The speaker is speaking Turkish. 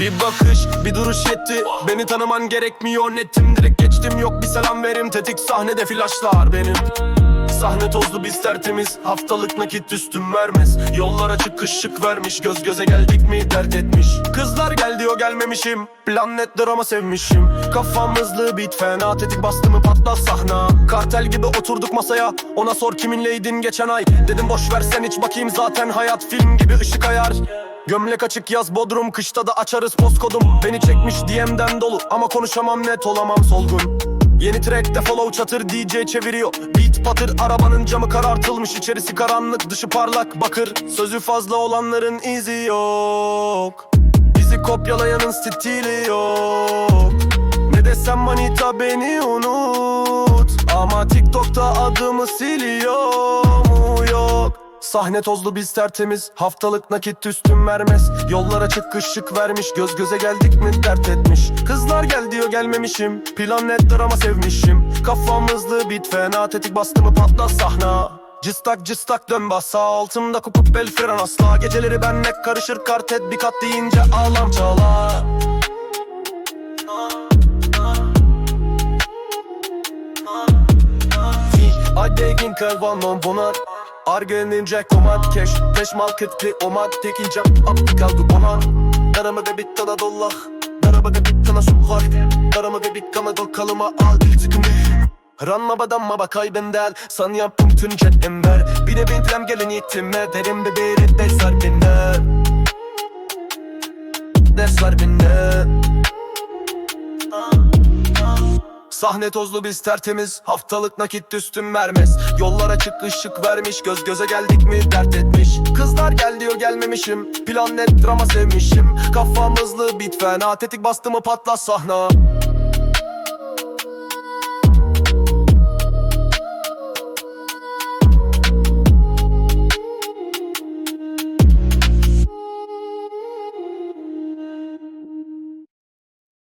Bir bakış bir duruş yetti. Beni tanıman gerekmiyor nettim Direkt geçtim. Yok bir selam verim Tetik sahnede flaşlar benim. Sahne tozlu biz tertemiz. Haftalık nakit üstüm vermez. Yollara çıkış şık vermiş. Göz göze geldik mi dert etmiş. Kızlar gel diyor gelmemişim. Plan nettir ama sevmişim. Kafam hızlı bit fena. Tetik bastı mı patlar sahna. Kartel gibi oturduk masaya. Ona sor kiminleydin geçen ay. Dedim boş ver sen hiç bakayım. Zaten hayat film gibi ışık ayar Gömlek açık yaz bodrum Kışta da açarız postkodum. Beni çekmiş DM'den dolu Ama konuşamam net olamam solgun. Yeni trackte follow çatır DJ çeviriyor. Beat patır arabanın camı karartılmış. İçerisi karanlık dışı parlak bakır. Sözü fazla olanların izi yok. Bizi kopyalayanın stili yok. Ne desem manita beni unut. Ama TikTok'ta adımı siliyor Sahne tozlu biz tertemiz. Haftalık nakit üstüm vermez. Yollara çıkış şık vermiş. Göz göze geldik mi dert etmiş. Kızlar gel diyor gelmemişim. Plan nettir ama sevmişim. Kafam hızlı bit fena. Tetik bastı mı patlar sahna. Cıstak cıstak dön bas. Sağ altımda kopup bel fren asla. Geceleri benle karışır kartet. Bir kat deyince ağlam çalar Adegin kalvanon bonar Argenin jack komat cash Teş marketli omat Tekince apti kaldı ona Darama ve bitti da dollah. Darama ve bitti na sokak Darama ve bitti na dol kalıma al Sıkıntı Ranma badanma bakay benden. San yaptım tüm jet ember Bir de bintlem gelin yetime. Derim bebeği ders var benden. Ders var Sahne tozlu biz tertemiz. Haftalık nakit üstüm vermez Yollara çıkış şık vermiş. Göz göze geldik mi? Dert etmiş. Kızlar gel diyor gelmemişim. Plan net drama sevmişim. Kafam hızlı bit fena. Tetik bastı mı patlar sahna